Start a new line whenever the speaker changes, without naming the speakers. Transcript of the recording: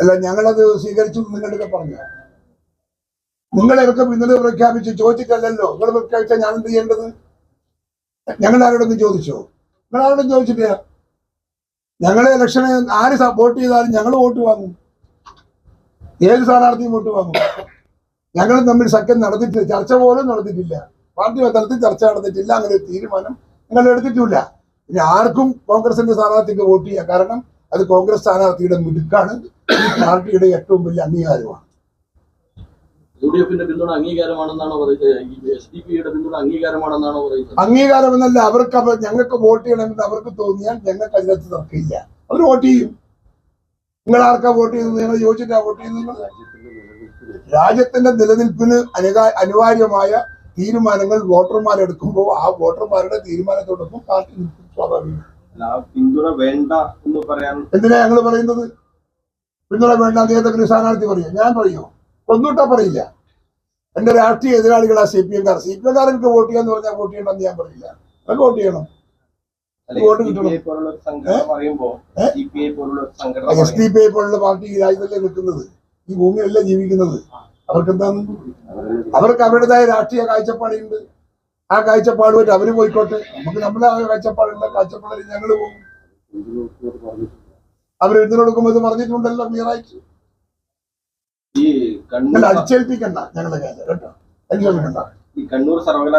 അല്ല ഞങ്ങളത് സ്വീകരിച്ചു നിങ്ങളുടെ പറഞ്ഞു? നിങ്ങളെയൊക്കെ ഇന്നലെ പ്രഖ്യാപിച്ച് ചോദിച്ചിട്ടല്ലല്ലോ? നിങ്ങൾ പ്രഖ്യാപിച്ചാൽ ഞാൻ എന്ത് ചെയ്യേണ്ടത്? ഞങ്ങൾ ആരോടൊന്നും ചോദിച്ചോ? നിങ്ങൾ ആരോടും ചോദിച്ചിട്ടില്ല. ഞങ്ങളെ ഇലക്ഷനെ ആര് വോട്ട് ചെയ്താലും ഞങ്ങൾ വോട്ട് വാങ്ങും. ഏത് സ്ഥാനാർത്ഥിയും വോട്ട് വാങ്ങും. ഞങ്ങൾ തമ്മിൽ സഖ്യം നടത്തിയിട്ടില്ല ചർച്ച പോലും നടത്തിയിട്ടില്ല പാർട്ടി തലത്തിൽ ചർച്ച നടത്തിയിട്ടില്ല അങ്ങനെ തീരുമാനം നിങ്ങൾ എടുത്തിട്ടില്ല. ഇനി ആർക്കും കോൺഗ്രസിന്റെ സ്ഥാനാർത്ഥിക്ക് വോട്ട് ചെയ്യാം. കാരണം അത് കോൺഗ്രസ് സ്ഥാനാർത്ഥിയുടെ മിടുക്കാണ് ഈ പാർട്ടിയുടെ ഏറ്റവും വലിയ അംഗീകാരമാണ്.
യു ഡി എഫിന്റെ പിന്തുണ അംഗീകാരമാണെന്നാണോ പറയുന്നത്? എസ് ഡി പിയുടെ പിന്തുണ അംഗീകാരമാണെന്നാണോ പറയുന്നത്?
അംഗീകാരം എന്നല്ല അവർക്ക് ഞങ്ങൾക്ക് വോട്ട് ചെയ്യണമെന്ന് അവർക്ക് തോന്നിയാൽ ഞങ്ങൾക്ക് അതിനകത്ത് തർക്കമില്ല. അവർ വോട്ട് ചെയ്യും. നിങ്ങൾ ആർക്കാ വോട്ട് ചെയ്യുന്നത് ഞങ്ങൾ യോജിച്ചിട്ടാ വോട്ട് ചെയ്യുന്നത് രാജ്യത്തിന്റെ നിലനിൽപ്പിന് അനുകാ അനിവാര്യമായ തീരുമാനങ്ങൾ വോട്ടർമാരെടുക്കുമ്പോൾ ആ വോട്ടർമാരുടെ തീരുമാനത്തോടൊപ്പം പാർട്ടി സ്വാഭാവികം.
പിന്തുണ വേണ്ട എന്ന് പറയാൻ
എന്തിനാ ഞങ്ങൾ പറയുന്നത്? പിന്തുണ വേണ്ട അദ്ദേഹത്തിന് സ്ഥാനാർത്ഥി പറയും? ഞാൻ പറയോ? ഒന്നൂട്ടാ പറയില്ല. എന്റെ രാഷ്ട്രീയ എതിരാളികളാ സി പി എംകാർ സി പി എംകാർ എനിക്ക് വോട്ട് ചെയ്യാന്ന് പറഞ്ഞാൽ വോട്ട് ചെയ്യണമെന്ന് ഞാൻ പറയില്ല. അതൊക്കെ വോട്ട് ചെയ്യണം. വോട്ട് കിട്ടണം. എസ് ഡി പി ഐ പോലുള്ള പാർട്ടി ഈ രാജ്യത്തല്ലേ നിൽക്കുന്നത്. ഈ ഭൂമിയല്ലേ ജീവിക്കുന്നത്. അവർക്ക് എന്താണ് അവർക്ക് അവരുടേതായ രാഷ്ട്രീയ കാഴ്ചപ്പാടുണ്ട്. ആ കാഴ്ചപ്പാടുമായിട്ട് അവർ പോയിക്കോട്ടെ. നമുക്ക് നമ്മളെ ആ കാഴ്ചപ്പാടുള്ള കാഴ്ചപ്പാടിൽ ഞങ്ങൾ പോകും. അവർ എഴുതി കൊടുക്കുമ്പോൾ ഇത് പറഞ്ഞിട്ടുണ്ടല്ലോ ക്ലിയറായിട്ട്. അടിച്ചേൽപ്പിക്കണ്ട ഞങ്ങളുടെ കേട്ടോ? അടിച്ചേൽപ്പിക്കണ്ട
ഈ കണ്ണൂർ സർവകലാശാല